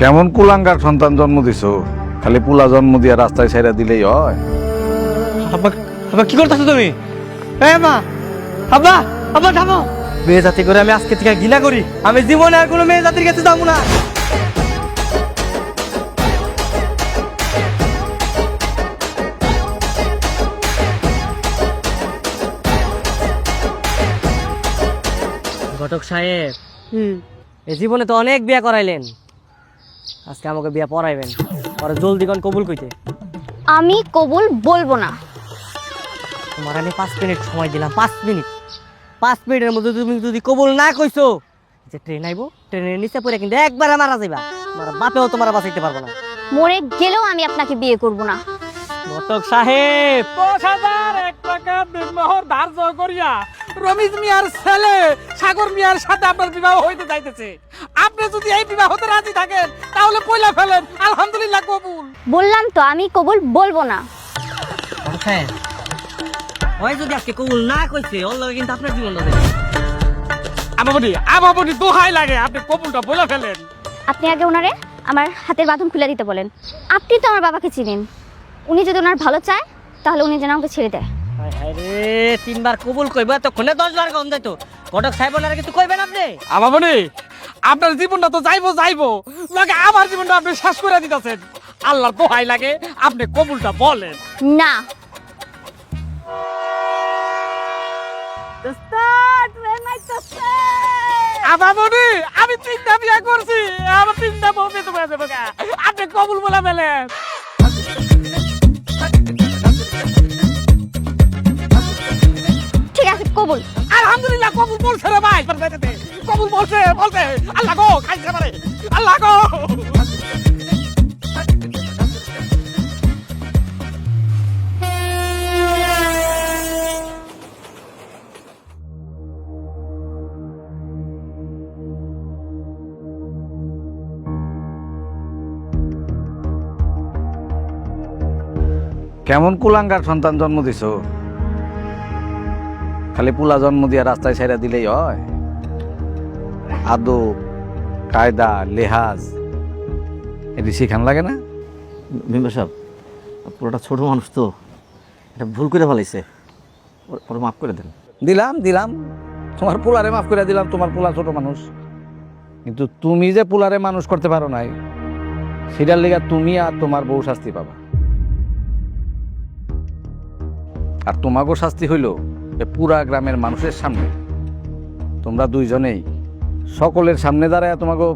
কেমন কুলাঙ্গার সন্তান জন্ম দিছো? খালি পুলা জন্ম দিয়া রাস্তায় ছেড়ে দিলেই হয়। আব্বা আব্বা কি করতেছো তুমি? এ মা আব্বা আব্বা থামো। মেয়ে জাতি করে আমি আজকে থেকে ঘৃণা করি। আমি জীবনে আর কোনো মেয়ে জাতির কাছে যাব না। ঘটক সাহেব এই জীবনে তো অনেক বিয়া করাইলেন। আজকে আমাকে বিয়া পড়াইবেন। পরে জলদি কোন কবুল কইতে? আমি কবুল বলব না। তোমার আমি পাঁচ মিনিট সময় দিলাম পাঁচ মিনিট। পাঁচ মিনিটের মধ্যে তুমি যদি কবুল না কইছো যে ট্রেন আইবো ট্রেনের নিচে পড়ে কিন্তু একবারে মারা যাইবা। তোমার বাপেও তোমার বাঁচাইতে পারব না। মরে গেলেও আমি আপনাকে বিয়ে করব না। ঘটক সাহেব! দশ হাজার এক টাকা দিনমোহর ধার্য করিয়া রমিজ মিয়ার ছেলে সাগর মিয়ার সাথে আপনার বিবাহ হইতে যাইতেছে। আপনি যদি এই বিবাহতে রাজি থাকেন তাহলে পয়লা ফেলেন আলহামদুলিল্লাহ কবুল। বললাম তো আমি কবুল বলব না। ওই যদি আজকে কবুল না কইছে ওর লগে কিন্তু আপনার জীবনটা দেবে আমাবনি আমাবনি দোহাই লাগে আপনি কবুলটা বলে ফেলেন। আপনি আগে ওনারে আমার হাতের বাঁধন খুলে দিতে বলেন। আপনি তো আমার বাবাকে চিনেন। উনি যদি ওনার ভালো চায় তাহলে উনি যেন আমাকে ছেড়ে দেয়। হায় তিনবার কবুল কইবা এতক্ষণে দশ বার কম যাইতো ঘটক সাহেব ওনারা কিছু কইবেন আপনি? আমাবনি আপনার জীবনটা তো যাইবো যাইবো। লাগে আমার জীবনটা আপনি শেষ করে দিতেছেন। আল্লাহর দোহাই লাগে আপনি কবুলটা বলেন। না। আমি তিনটা বিয়া করছি। আমার তিনটা বউ পেতে পারছে আপনি কবুল বলে ফেলেন। ঠিক আছে কবুল। আলহামদুলিল্লাহ কবুল বলছে রে ভাই। কবুল বলছে বলছে, আল্লাহ গো খাইছে আল্লাহ গো। কেমন কুলাঙ্গার সন্তান জন্ম দিছো? খালি পুলা জন্ম দিয়া রাস্তায় ছেড়ে দিলেই হয়। আদব কায়দা লেহাজ। এটি শিখান লাগে না? মেম্বার সাহেব পুরোটা ছোট মানুষ তো। এটা ভুল করে ফেলাইছে। ওর- মাফ করে দেন। দিলাম দিলাম। তোমার পোলারে মাফ করে দিলাম তোমার পোলা ছোট মানুষ। কিন্তু তুমি যে পোলারে মানুষ করতে পারো নাই সেটার লেগে তুমি আর তোমার বউ শাস্তি পাবা। আর তোমাকেও শাস্তি হইল পুরা গ্রামের মানুষের সামনে তোমরা দুইজনেই সকলের সামনে দাঁড়ায় তোমাকে।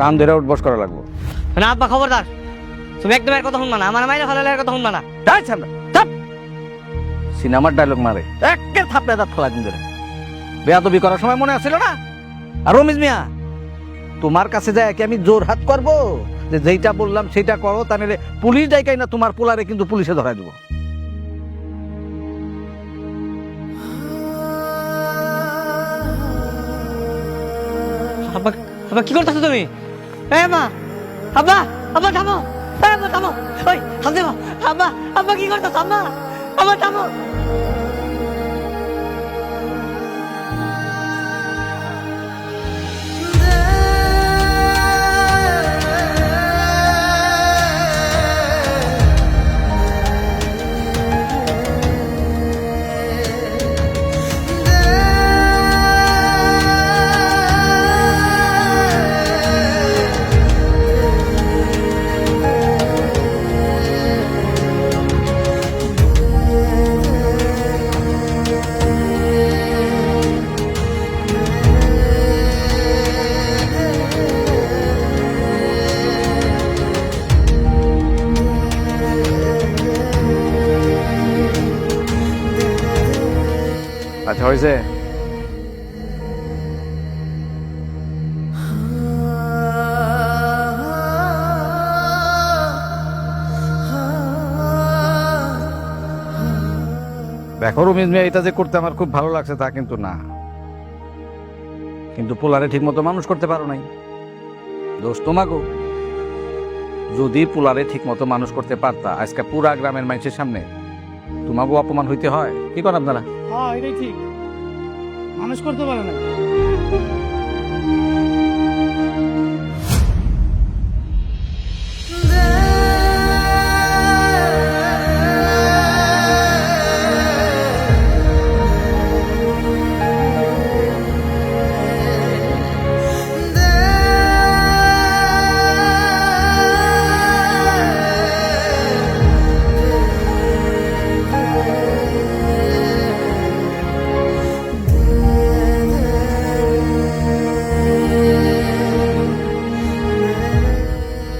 কান ধরে উঠবস করা লাগবো। না আব্বা খবরদার। তুমি একদম এর কথা শুনবা না আমার মাইনে ফেলালে এর কথা শুনবা না। তাই চাপ সিনেমার ডায়লগ মারে। একে থাপড়ে দাঁত ফেলা দিন ধরে। বেয়াদবি করার সময় মনে আছিল না? আর রমিজ মিয়া তোমার কাছে যায় কি আমি জোর হাত করব? যে যেইটা বললাম সেটা করো তা নিলে পুলিশ ডাইকাই না তোমার পোলারে কিন্তু পুলিশে ধরাই দেবো। আব্বা কি করতেছো তুমি? এ মা আব্বা আব্বা থামো এ মা থামো, ওই, থামতে মা আব্বা কি করতেছো, আম্মা? আব্বা থামো। হয়েছে দেখো রমিজ মিয়া, এটা যে করতে আমার খুব ভালো লাগছে তা কিন্তু না। কিন্তু পোলারে ঠিক মতো মানুষ করতে পারো নাই। দোষ তোমাকেও যদি পোলারে ঠিক মতো মানুষ করতে পারতা, আজকে পুরা গ্রামের মানুষের সামনে তোমাকেও অপমান হইতে হয়। কি করেন আপনারা? হ্যাঁ এটাই ঠিক। মানুষ করতে পারে না।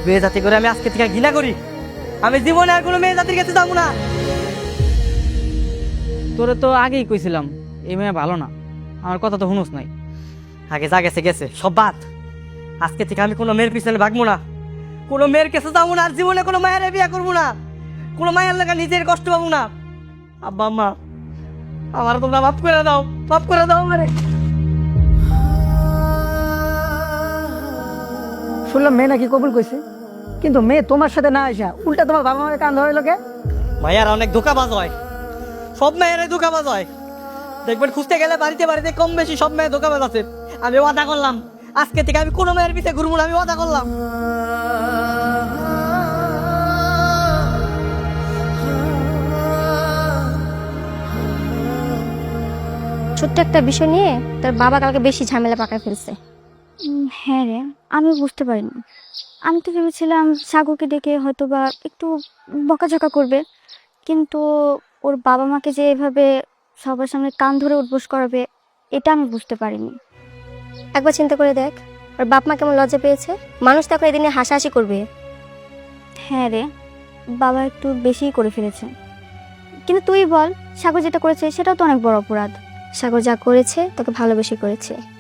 মেয়ে জাতি করে আমি আজকে থেকে ঘৃণা করি। আমি জীবনে আর কোনো মেয়ে জাতির কাছে যাব না। তোরে তো আগেই কইছিলাম এই মেয়ে ভালো না। আমার কথা তো শুনুস নাই। আগে যা গেছে গেছে সব বাদ। আজকে থেকে আমি কোনো মেয়ের পিছনে ভাগবো না। কোনো মেয়ের কাছে যাব না আর জীবনে কোনো মায়ের বিয়ে করব না। কোনো মায়ের লাগা নিজের কষ্ট পাবো না। আব্বা আম্মা আমার তোমরা মাফ করে দাও মাফ করে দাও আমারে। শুনলাম মেয়ে নাকি কবুল কইছে? কিন্তু মেয়ে তোমার সাথে না আসা উল্টা তোমার বাবা মায়ের কান ধরে লোকে? মায়ের অনেক ধোকাবাজ হয়। সব মেয়েরাই ধোকাবাজ হয়। দেখবেন খুঁজতে গেলে বাড়িতে বাড়িতে কম বেশি সব মেয়ে ধোকাবাজ আছে। আমি ওয়াদা করলাম। আজকে থেকে আমি কোনো মেয়ের পিছিয়ে ঘুরবো না আমি ওয়াদা করলাম। ছোট্ট একটা বিষয় নিয়ে তোর বাবা কালকে বেশি ঝামেলা পাকায় ফেলছে। হ্যাঁ রে আমি বুঝতে পারিনি। আমি তো ভেবেছিলাম সাগরকে ডেকে হয়তো বা একটু বকাঝকা করবে কিন্তু ওর বাবা মাকে যে এভাবে সবার সামনে কান ধরে উদ্বোস করাবে এটা আমি বুঝতে পারিনি। একবার চিন্তা করে দেখ ওর বাপ মা কেমন লজ্জা পেয়েছে? মানুষ তখন এদিনে হাসাহাসি করবে। হ্যাঁ রে বাবা একটু বেশিই করে ফেলেছে। কিন্তু তুই বল সাগর যেটা করেছে সেটাও তো অনেক বড় অপরাধ। সাগর যা করেছে তোকে ভালোবেসে করেছে।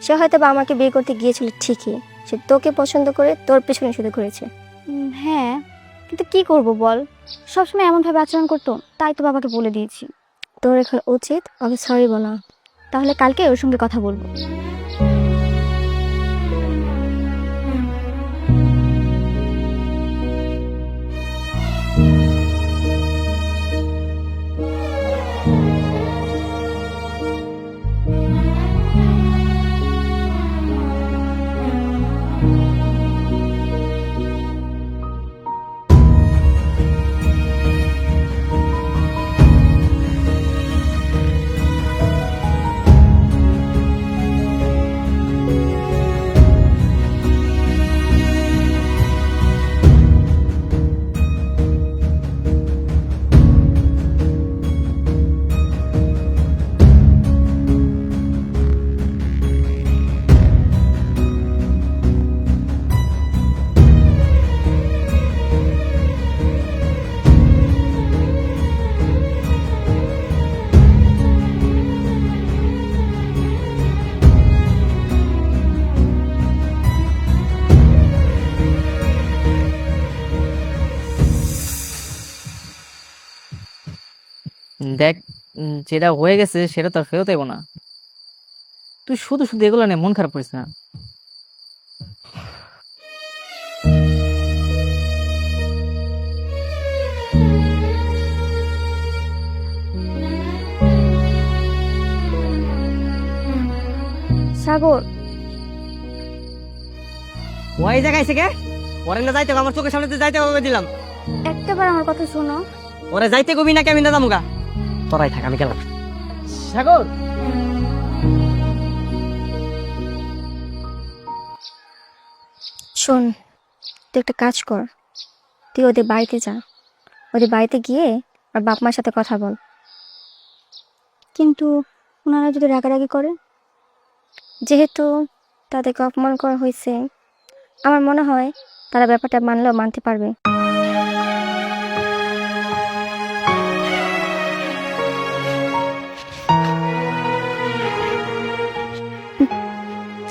সে হয়তো বা আমাকে বিয়ে করতে গিয়েছিল ঠিকই। সে তোকে পছন্দ করে তোর পেছনে শুধু করেছে হ্যাঁ কিন্তু কি করব বল? সবসময় এমনভাবে আচরণ করতো তাই তো বাবাকে বলে দিয়েছি। তোর এখন উচিত ওকে সরি বলা। তাহলে কালকে ওর সঙ্গে কথা বলব। দেখ উম, যেটা হয়ে গেছে সেটা তো আর ফেরত আইব না। তুই শুধু শুধু এগুলো নিয়ে মন খারাপ করিস না। সাগর। ওই জায়গায় এসে কে? ওরে না যাইতে আমার চোখের সামনে যাইতে হবে দিলাম। একটাবার আমার কথা শোনো। ওরে যাইতে কবি নাকি আমি না যামুগা তোরাই থাক আমি গেলাম। সাগর! শোন তুই একটা কাজ কর। তুই ওদের বাড়িতে যা। ওদের বাড়িতে গিয়ে আর বাপ মার সাথে কথা বল। কিন্তু ওনারা যদি রাগারাগি করে যেহেতু তাদেরকে অপমান করা হয়েছে আমার মনে হয় তারা ব্যাপারটা মানলেও মানতে পারবে।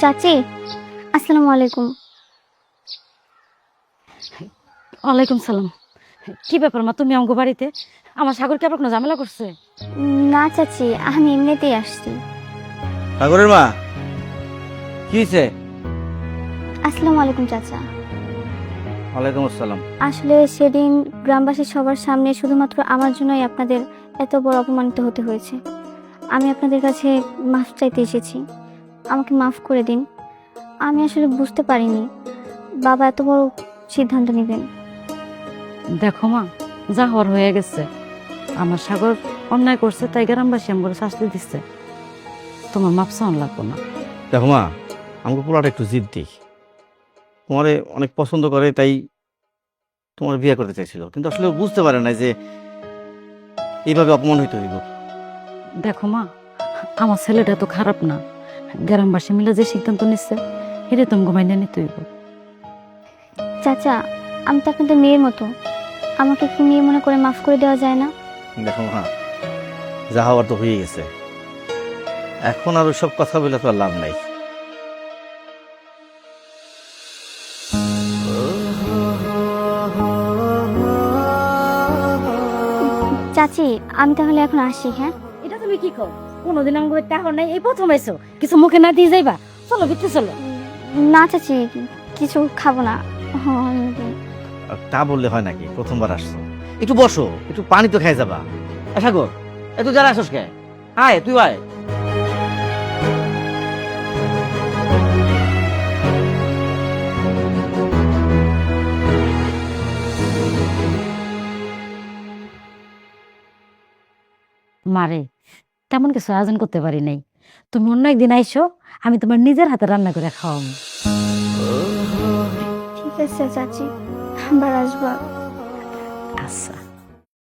চাচি আসসালামু আলাইকুম। ওয়ালাইকুম সালাম। কি ব্যাপার মা তুমি আমাকে বাড়িতে? আমার সাগর কি আবার কোনো ঝামেলা করছে? না চাচি আমি এমনিতেই আসছি। সাগরের মা কি হয়েছে আসসালামু আলাইকুম চাচা। ওয়ালাইকুম আসসালাম। আসলে সেদিন গ্রামবাসী সবার সামনে শুধুমাত্র আমার জন্যই আপনাদের এত বড় অপমানিত হতে হয়েছে। আমি আপনাদের কাছে মাফ চাইতে এসেছি। আমাকে মাফ করে দিন। আমি আসলে বুঝতে পারিনি। বাবা এত বড় সিদ্ধান্ত নেবেন। দেখো মা যা হওয়ার হয়ে গেছে। আমার সাগর অন্যায় করছে তাই গ্রামবাসী আমাকে শাস্তি দিচ্ছে। তোমার মাপ চাওয়ান লাগবো না। দেখো মা আমাকে পোলাটা একটু জিদ জিদ্দি তোমারে অনেক পছন্দ করে তাই তোমার বিয়ে করতে চাইছিল। কিন্তু আসলে ও বুঝতে পারে না যে এইভাবে অপমান হইতে হইব। দেখো মা আমার ছেলেটা তো খারাপ না। গ্রামবাসী মিলে যে সিদ্ধান্ত নিচ্ছে এটা তুমি ঘুমাইনে নিতে হইব। চাচা আমি তো আপনাদের মেয়ের মতো। আমাকে কি মেয়ে মনে করে মাফ করে দেওয়া যায় না? দেখো মা যা হওয়ার তো হয়ে গেছে। এখন আর সব কথা বলে তো আর লাভ নাই। চাচি আমি তাহলে এখন আসি হ্যাঁ? এটা তুমি কি কর কোনোদিন আমাকে টাকা নাই এই প্রথম আইসো কিছু মুখে না দিয়ে যাইবা? চলো ভিতরে চলো। না চাচি কিছু খাব না। হ্যাঁ, তা বললে হয় নাকি? প্রথমবার আসছো। একটু বসো একটু পানি তো খাই যাবা। আশা কর এত যারা আসস কে? আয় তুই আয়। মারে তেমন কিছু আয়োজন করতে পারি নাই। তুমি অন্য একদিন আইসো আমি তোমার নিজের হাতে রান্না করে খাওয়াম। ঠিক আছে চাচি আবার আসব। আচ্ছা।